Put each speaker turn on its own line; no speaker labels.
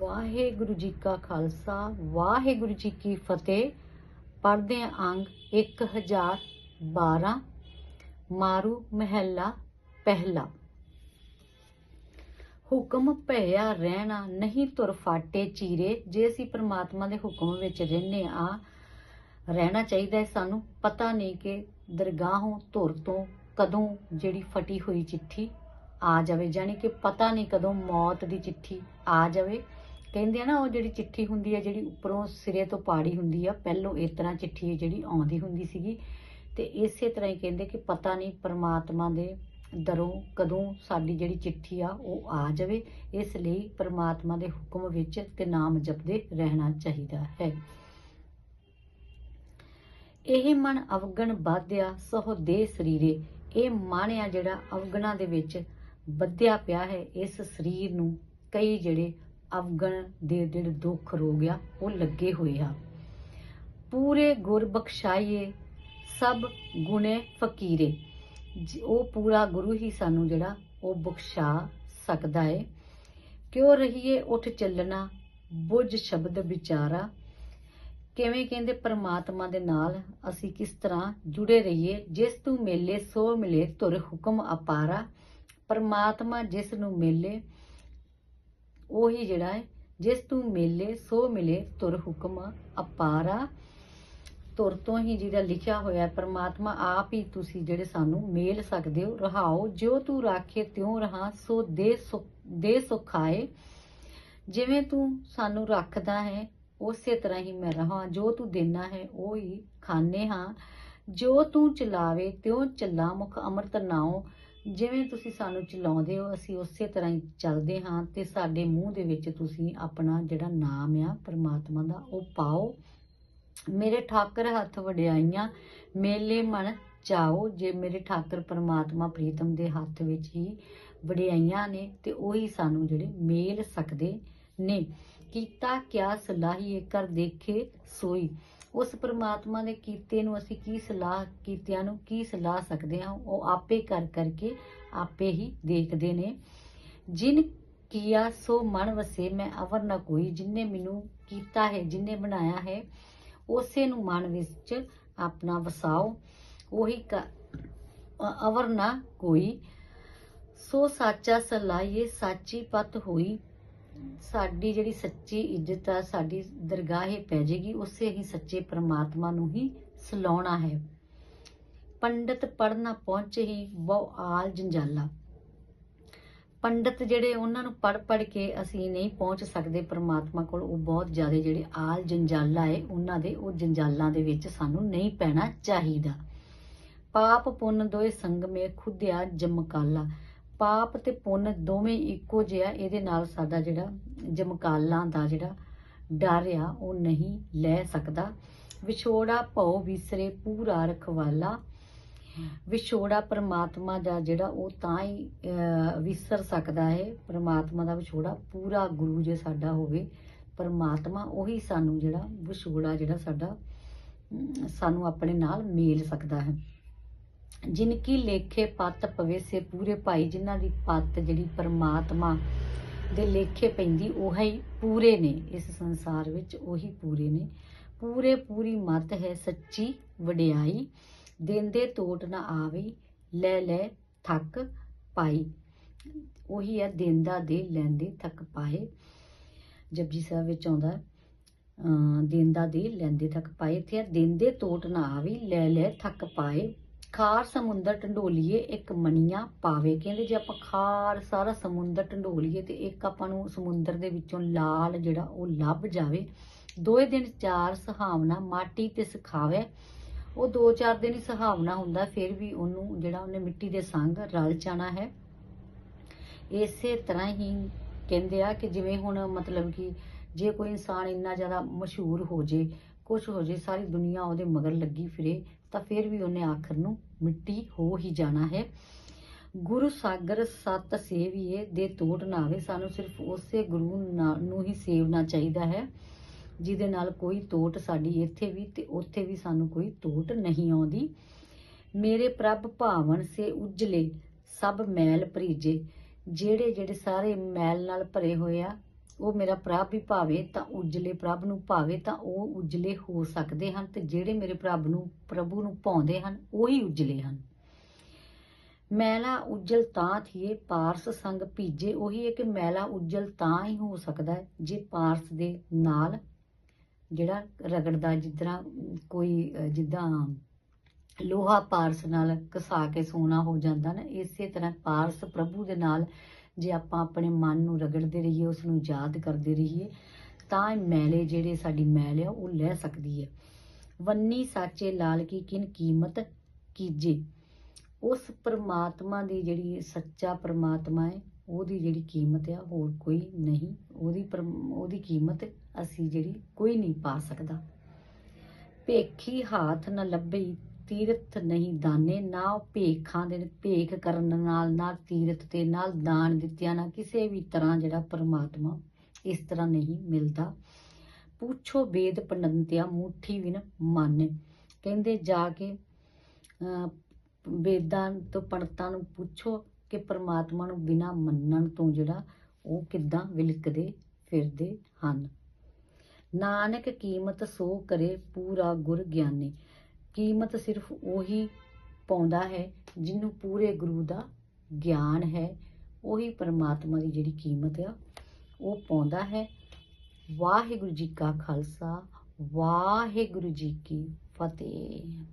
ਵਾਹਿਗੁਰੂ ਜੀ ਕਾ ਖਾਲਸਾ, ਵਾਹਿਗੁਰੂ ਜੀ ਕੀ ਫਤਿਹ। ਪੜ੍ਹਦੇ ਹਾਂ ਅੰਗ 1012 ਮਾਰੂ ਮਹਿਲਾ ਪਹਿਲਾ। ਹੁਕਮ ਭਇਆ ਰਹਿਣਾ, ਨਹੀਂ ਤੁਰ ਫਾਟੇ ਚੀਰੇ। ਜੇ ਅਸੀਂ ਪ੍ਰਮਾਤਮਾ ਦੇ ਹੁਕਮ ਵਿੱਚ ਰਹਿੰਦੇ ਆ ਰਹਿਣਾ ਚਾਹੀਦਾ ਹੈ ਸਾਨੂੰ। ਪਤਾ ਨਹੀਂ ਕਿ ਦਰਗਾਹੋਂ, ਧੁਰ ਤੋਂ ਕਦੋਂ ਜਿਹੜੀ ਫਟੀ ਹੋਈ ਚਿੱਠੀ ਆ ਜਾਵੇ। ਜਾਨੀ ਕਿ ਪਤਾ ਨਹੀਂ ਕਦੋਂ ਮੌਤ ਦੀ ਚਿੱਠੀ ਆ ਜਾਵੇ। ਕਹਿੰਦੇ ਆ ਨਾ, ਉਹ ਜਿਹੜੀ ਚਿੱਠੀ ਹੁੰਦੀ ਹੈ ਜਿਹੜੀ ਉੱਪਰੋਂ ਸਿਰੇ ਤੋਂ ਪਾੜੀ ਹੁੰਦੀ ਆ, ਪਹਿਲੋਂ ਇਸ ਤਰ੍ਹਾਂ ਚਿੱਠੀ ਜਿਹੜੀ ਆਉਂਦੀ ਹੁੰਦੀ ਸੀਗੀ। ਤੇ ਇਸੇ ਤਰ੍ਹਾਂ ਹੀ ਕਹਿੰਦੇ ਕਿ ਪਤਾ ਨਹੀਂ ਪਰਮਾਤਮਾ ਦੇ ਦਰੋਂ ਕਦੋਂ ਸਾਡੀ ਜਿਹੜੀ ਚਿੱਠੀ ਆ, ਉਹ ਆ ਜਾਵੇ। ਇਸ ਲਈ ਪਰਮਾਤਮਾ ਦੇ ਹੁਕਮ ਵਿੱਚ ਤੇ ਨਾਮ ਜਪਦੇ ਰਹਿਣਾ ਚਾਹੀਦਾ ਹੈ। ਇਹ ਮਨ ਅਵਗਣ ਬਾਧਿਆ ਸੋ ਦੇ ਸਰੀਰੇ। ਇਹ ਮਨ ਆ ਜਿਹੜਾ ਅਵਗਣਾ ਦੇ ਵਿੱਚ ਬੱਧਿਆ ਪਿਆ ਹੈ, ਇਸ ਸਰੀਰ ਨੂੰ ਕਈ ਜਿਹੜੇ ਅਵਗਣ ਦੇ ਜਿਹੜੇ ਦੁੱਖ ਰੋਗ ਆ ਉਹ ਲੱਗੇ ਹੋਏ ਆ। ਪੂਰੇ ਗੁਰ ਬਖਸ਼ਾਈਏ, ਸਭ ਗੁਨੇ ਫਕੀਰੇ। ਉਹ ਪੂਰਾ ਗੁਰੂ ਹੀ ਸਾਨੂੰ ਜਿਹੜਾ ਉਹ ਬਖਸ਼ਾ ਸਕਦਾ ਹੈ ਕਿਉਂ ਰਹੀਏ ਉੱਠ ਚੱਲਣਾ, ਬੁੱਝ ਸ਼ਬਦ ਵਿਚਾਰਾ। ਕਿਵੇਂ ਕਹਿੰਦੇ ਪਰਮਾਤਮਾ ਦੇ ਨਾਲ, ਅਸੀਂ ਕਿਸ ਤਰ੍ਹਾਂ ਜੁੜੇ ਰਹੀਏ, ਜਿਸ ਤੂੰ ਮੇਲੇ ਸੋ ਮਿਲੇ ਤੁਰ ਹੁਕਮ ਅਪਾਰਾ। ਪਰਮਾਤਮਾ ਜਿਸ ਨੂੰ ਮੇਲੇ ਉਹੀ ਜਿਹੜਾ ਹੈ, ਜਿਸ ਤੂੰ ਮਿਲੇ, ਸੋ ਮਿਲੇ, ਤੁਰ ਹੁਕਮ ਅਪਾਰਾ ਤੁਰ ਤੋਂ ਹੀ ਜਿਹਦਾ ਲਿਖਿਆ ਹੋਇਆ ਪਰਮਾਤਮਾ ਆਪ ਹੀ ਤੁਸੀਂ ਜਿਹੜੇ ਸਾਨੂੰ ਮੇਲ ਸਕਦੇ ਹੋ, ਰਹਾਓ। ਜੋ ਤੂੰ ਰਾਖੇ, ਤਿਉ ਰਹਾ, ਸੋ ਦੇ ਸੁਖ, ਦੇ ਸੁਖਾਏ ਜਿਵੇਂ ਤੂੰ ਸਾਨੂੰ ਰੱਖਦਾ ਹੈ, ਉਸੇ ਤਰ੍ਹਾਂ ਹੀ ਮੈਂ ਰਹਾ। ਜੋ ਤੂੰ ਦੇਣਾ ਹੈ, ਉਹ ਹੀ ਖਾਣੇ ਹਾਂ। ਜੋ ਤੂੰ ਚਲਾਵੇ, ਤਿਉ ਚੱਲਾ ਮੁਖ ਅੰਮ੍ਰਿਤ ਨਾਉ। ਜਿਵੇਂ ਤੁਸੀਂ ਸਾਨੂੰ ਚਲਾਉਂਦੇ ਹੋ, ਅਸੀਂ ਉਸੇ ਤਰ੍ਹਾਂ ਹੀ ਚੱਲਦੇ ਹਾਂ ਤੇ ਸਾਡੇ ਮੂੰਹ ਦੇ ਵਿੱਚ ਤੁਸੀਂ ਆਪਣਾ ਜਿਹੜਾ ਨਾਮ ਆ, ਪਰਮਾਤਮਾ ਦਾ, ਉਹ ਪਾਓ। ਮੇਰੇ ਠਾਕਰ ਹੱਥ ਵਡਿਆਈਆਂ, ਮੇਲੇ ਮਨ ਚਾਓ। ਜੇ ਮੇਰੇ ਠਾਕਰ ਪਰਮਾਤਮਾ ਪ੍ਰੀਤਮ ਦੇ ਹੱਥ ਵਿੱਚ ਹੀ ਵਡਿਆਈਆਂ ਨੇ, ਤੇ ਉਹੀ ਸਾਨੂੰ ਜਿਹੜੇ ਮੇਲ ਸਕਦੇ ਨੇ। ਕੀਤਾ ਕਿਆ ਸਲਾਹੀ ਕਰ ਦੇਖੇ ਸੋਈ। ਉਸ ਪਰਮਾਤਮਾ ਦੇ ਕੀਤੇ ਨੂੰ ਅਸੀਂ ਕੀ ਸਲਾਹ ਕੀਤਿਆਂ ਨੂੰ ਕੀ ਸਲਾਹ ਸਕਦੇ ਹਾਂ, ਉਹ ਆਪੇ ਕਰ ਕਰਕੇ ਆਪੇ ਹੀ ਦੇਖਦੇ ਨੇ। ਜਿਨ ਕੀਆ ਸੋ ਮਨ ਵਸੇ, ਮੈਂ ਅਵਰ ਨਾ ਕੋਈ। ਜਿਨਨੇ ਮੈਨੂੰ ਕੀਤਾ ਹੈ ਜਿਨਨੇ ਬਣਾਇਆ ਹੈ, ਉਸੇ ਨੂੰ ਮਨ ਵਿੱਚ ਆਪਣਾ ਵਸਾਓ। ਉਹੀ ਅਵਰ ਨਾ ਕੋਈ। ਸੋ ਸਾਚਾ ਸਲਾਈਏ ਸਾਚੀ ਪਤ ਹੋਈ। ਸਾਡੀ ਜਿਹੜੀ ਸੱਚੀ ਇੱਜ਼ਤ ਆ, ਸਾਡੀ ਦਰਗਾਹੇ ਪੈ ਜੇਗੀ, ਉਸੇ ਹੀ ਸੱਚੇ ਪ੍ਰਮਾਤਮਾ ਨੂੰ ਹੀ ਸਲਾਉਣਾ ਹੈ। ਪੰਡਤ ਪੜਨਾ ਪਹੁੰਚੇ ਹੀ ਬਹੁ ਆਲ ਜੰਜਾਲਾ। ਪੰਡਤ ਜਿਹੜੇ ਉਹਨਾਂ ਨੂੰ ਪੜ ਪੜ ਕੇ ਅਸੀਂ ਨਹੀਂ ਪਹੁੰਚ ਸਕਦੇ ਪ੍ਰਮਾਤਮਾ ਕੋਲ, ਉਹ ਬਹੁਤ ਜ਼ਿਆਦਾ ਜਿਹੜੇ ਆਲ ਜੰਜਾਲਾ ਹੈ ਉਹਨਾਂ ਦੇ, ਉਹ ਜੰਜਾਲਾਂ ਦੇ ਵਿੱਚ ਸਾਨੂੰ ਨਹੀਂ ਪੈਣਾ ਚਾਹੀਦਾ। ਪਾਪ ਪੁੰਨ ਦੋਏ ਸੰਗਮੇ ਖੁਦਿਆ ਜਮਕਾਲਾ। ਪਾਪ ਤੇ ਪੁੰਨ ਦੋਵੇਂ ਇੱਕੋ ਜਿਹਾ ਇਹਦੇ ਨਾਲ ਸਾਡਾ ਜਿਹੜਾ ਜਮਕਾਲਾਂ ਦਾ ਜਿਹੜਾ ਡਰ ਆ, ਉਹ ਨਹੀਂ ਲੈ ਸਕਦਾ। ਵਿਛੋੜਾ ਭਉ ਵਿਸਰੇ ਪੂਰਾ ਰਖਵਾਲਾ। ਵਿਛੋੜਾ ਪ੍ਰਮਾਤਮਾ ਦਾ ਜਿਹੜਾ ਉਹ ਤਾਂ ਹੀ ਵਿਸਰ ਸਕਦਾ ਹੈ ਪ੍ਰਮਾਤਮਾ ਦਾ ਵਿਛੋੜਾ ਪੂਰਾ ਗੁਰੂ ਜੇ ਸਾਡਾ ਹੋਵੇ, ਪਰਮਾਤਮਾ ਉਹੀ ਸਾਨੂੰ ਜਿਹੜਾ ਵਿਛੋੜਾ ਜਿਹੜਾ ਸਾਡਾ ਸਾਨੂੰ ਆਪਣੇ ਨਾਲ ਮੇਲ ਸਕਦਾ ਹੈ। ਜਿਨ ਕੀ ਲੇਖੇ ਪੱਤ ਪਵੇ ਸੇ ਪੂਰੇ ਭਾਈ, ਜਿਨ੍ਹਾਂ ਦੀ ਪੱਤ ਜਿਹੜੀ ਪਰਮਾਤਮਾ ਦੇ ਲੇਖੇ ਪੈਂਦੀ, ਉਹ ਹੀ ਪੂਰੇ ਨੇ, ਇਸ ਸੰਸਾਰ ਵਿੱਚ ਉਹੀ ਪੂਰੇ ਨੇ। ਪੂਰੇ ਪੂਰੀ ਮਤ ਹੈ ਸੱਚੀ ਵਡਿਆਈ, ਦੇਂਦੇ ਤੋਟ ਨਾ ਆਵੇ, ਲੈ ਲੈ ਥੱਕ ਪਾਈ। ਉਹੀ ਹੈ ਦੇਂਦਾ ਦੇ ਲੈਂਦੇ ਥੱਕ ਪਾਏ। ਜਪਜੀ ਸਾਹਿਬ ਵਿੱਚ ਆਉਂਦਾ ਅ ਦੇਂਦਾ ਦੇ ਲੈਂਦੇ ਥੱਕ ਪਾਏ। ਇੱਥੇ ਹੈ ਦੇਂਦੇ ਤੋਟ ਨਾ ਆਵੇ, ਲੈ ਲੈ ਥੱਕ ਪਾਏ। ਖਾਰ ਸਮੁੰਦਰ ਢੰਡੋਲੀਏ, ਇੱਕ ਮਣੀਆਂ ਪਾਵੇ ਕਹਿੰਦੇ ਜੇ ਆਪਾਂ ਖਾਰ ਸਾਰਾ ਸਮੁੰਦਰ ਢੰਡੋਲੀਏ ਤੇ ਇੱਕ ਆਪਾਂ ਨੂੰ ਸਮੁੰਦਰ ਦੇ ਵਿੱਚੋਂ ਲਾਲ ਜਿਹੜਾ ਉਹ ਲੱਭ ਜਾਵੇ। ਦੋਏ ਦਿਨ ਚਾਰ ਸੁਹਾਵਣਾ ਮਾਟੀ ਤੇ ਸਿਖਾਵੇ। ਉਹ ਦੋ ਚਾਰ ਦਿਨ ਹੀ ਸੁਹਾਵਣਾ ਹੁੰਦਾ, ਫਿਰ ਵੀ ਉਹਨੂੰ ਜਿਹੜਾ ਉਹਨੇ ਮਿੱਟੀ ਦੇ ਸੰਗ ਰਲ ਜਾਣਾ ਹੈ। ਇਸੇ ਤਰ੍ਹਾਂ ਹੀ ਕਹਿੰਦੇ ਆ ਕਿ ਜਿਵੇਂ ਹੁਣ ਮਤਲਬ ਕਿ ਜੇ ਕੋਈ ਇਨਸਾਨ ਇੰਨਾ ਜ਼ਿਆਦਾ ਮਸ਼ਹੂਰ ਹੋ ਜੇ ਕੁਝ ਹੋ ਜੇ, ਸਾਰੀ ਦੁਨੀਆ ਉਹਦੇ ਮਗਰ ਲੱਗੀ ਫਿਰੇ, ਤਾਂ ਫਿਰ ਵੀ ਉਹਨੇ ਆਖਰ ਨੂੰ ਮਿੱਟੀ ਹੋ ਹੀ ਜਾਣਾ ਹੈ। ਗੁਰੂ ਸਾਗਰ ਸਤ ਸੇਵੀਏ ਦੇ ਤੋੜ ਨਾ ਆਵੇ ਸਾਨੂੰ ਸਿਰਫ ਉਸੇ ਗੁਰੂ ਨਾ- ਨੂੰ ਹੀ ਸੇਵਨਾ ਚਾਹੀਦਾ ਹੈ, ਜਿਹਦੇ ਨਾਲ ਕੋਈ ਤੋਟ ਸਾਡੀ ਇੱਥੇ ਵੀ ਤੇ ਉੱਥੇ ਵੀ ਸਾਨੂੰ ਕੋਈ ਤੋਟ ਨਹੀਂ ਆਉਂਦੀ। ਮੇਰੇ ਪ੍ਰਭ ਭਾਵਨ ਸੇ ਉਜਲੇ, ਸਭ ਮੈਲ ਭਰੀਜੇ ਜਿਹੜੇ ਜਿਹੜੇ ਸਾਰੇ ਮੈਲ ਨਾਲ ਭਰੇ ਹੋਏ ਆ ਉਹ ਮੇਰਾ ਪ੍ਰਭ ਵੀ ਭਾਵੇ ਤਾਂ ਉਜਲੇ ਪ੍ਰਭ ਨੂੰ ਭਾਵੇ ਤਾਂ ਉਹ ਉਜਲੇ ਹੋ ਸਕਦੇ ਹਨ ਤੇ ਜਿਹੜੇ ਮੇਰੇ ਪ੍ਰਭ ਨੂੰ, ਪ੍ਰਭੂ ਨੂੰ ਪਾਉਂਦੇ ਹਨ, ਉਹੀ ਉਜਲੇ ਹਨ। ਮੈਲਾ ਉਜਲ ਤਾਂ ਥੀਏ, ਪਾਰਸ ਸੰਗ ਭੀਜੇ, ਉਹੀ ਹੈ ਕਿ ਮੈਲਾ ਉਜਲ ਤਾਂ ਹੀ ਹੋ ਸਕਦਾ ਹੈ ਜੇ ਪਾਰਸ ਦੇ ਨਾਲ ਜਿਹੜਾ ਰਗੜਦਾ, ਜਿੱਦਾਂ ਕੋਈ, ਜਿੱਦਾਂ ਲੋਹਾ ਪਾਰਸ ਨਾਲ ਘਸਾ ਕੇ ਸੋਨਾ ਹੋ ਜਾਂਦਾ ਨਾ, ਇਸੇ ਤਰ੍ਹਾਂ ਪਾਰਸ ਪ੍ਰਭੂ ਦੇ ਨਾਲ ਜੇ ਆਪਾਂ ਆਪਣੇ ਮਨ ਨੂੰ ਰਗੜਦੇ ਰਹੀਏ ਉਸ ਨੂੰ ਯਾਦ ਕਰਦੇ ਰਹੀਏ, ਤਾਂ ਮੈਲੇ ਜਿਹੜੇ ਸਾਡੀ ਮੈਲ ਆ, ਉਹ ਲੈ ਸਕਦੀ ਹੈ। ਵੰਨੀ ਸਾਚੇ ਲਾਲ ਕੀ ਕਿਨ ਕੀਮਤ ਕੀਜੇ। ਉਸ ਪਰਮਾਤਮਾ ਦੀ ਜਿਹੜੀ ਸੱਚਾ ਪਰਮਾਤਮਾ ਹੈ, ਉਹਦੀ ਜਿਹੜੀ ਕੀਮਤ ਆ, ਹੋਰ ਕੋਈ ਨਹੀਂ। ਉਹਦੀ ਪਰਮ- ਉਹਦੀ ਕੀਮਤ ਅਸੀਂ ਜਿਹੜੀ ਕੋਈ ਨਹੀਂ ਪਾ ਸਕਦਾ। ਭੇਖੀ ਹਾਥ ਨਾ ਲੱਭਈ ਤੀਰਥ ਨਹੀਂ ਦਾਨੇ, ਨਾ ਭੇਖਾਂ ਦੇ, ਭੇਖ ਕਰਨ ਨਾਲ, ਨਾ ਤੀਰਥ ਤੇ ਨਾਲ ਦਾਨ ਦਿੱਤਿਆਂ, ਨਾ ਕਿਸੇ ਵੀ ਤਰ੍ਹਾਂ ਜਿਹੜਾ ਪਰਮਾਤਮਾ ਇਸ ਤਰ੍ਹਾਂ ਨਹੀਂ ਮਿਲਦਾ। ਪੁੱਛੋ ਵੇਦ ਪੰਡੰਤਿਆ, ਮੁੱਠੀ ਵਿਨ ਮਾਨੇ। ਕਹਿੰਦੇ ਜਾ ਕੇ ਵੇਦਾਂ ਤੋਂ ਪੰਡਤਾਂ ਨੂੰ ਪੁੱਛੋ ਕਿ ਪਰਮਾਤਮਾ ਨੂੰ ਬਿਨਾ ਮੰਨਣ ਤੋਂ ਜਿਹੜਾ ਉਹ ਕਿੱਦਾਂ ਵਿਲਕਦੇ ਫਿਰਦੇ ਹਨ। ਨਾਨਕ ਕੀਮਤ ਸੋ ਕਰੇ ਪੂਰਾ ਗੁਰ ਗਿਆਨੀ। ਕੀਮਤ ਸਿਰਫ ਉਹੀ ਪਾਉਂਦਾ ਹੈ ਜਿਹਨੂੰ ਪੂਰੇ ਗੁਰੂ ਦਾ ਗਿਆਨ ਹੈ। ਉਹੀ ਪਰਮਾਤਮਾ ਦੀ ਜਿਹੜੀ ਕੀਮਤ ਆ, ਉਹ ਪਾਉਂਦਾ ਹੈ। ਵਾਹਿਗੁਰੂ ਜੀ ਕਾ ਖਾਲਸਾ, ਵਾਹਿਗੁਰੂ ਜੀ ਕੀ ਫਤਿਹ।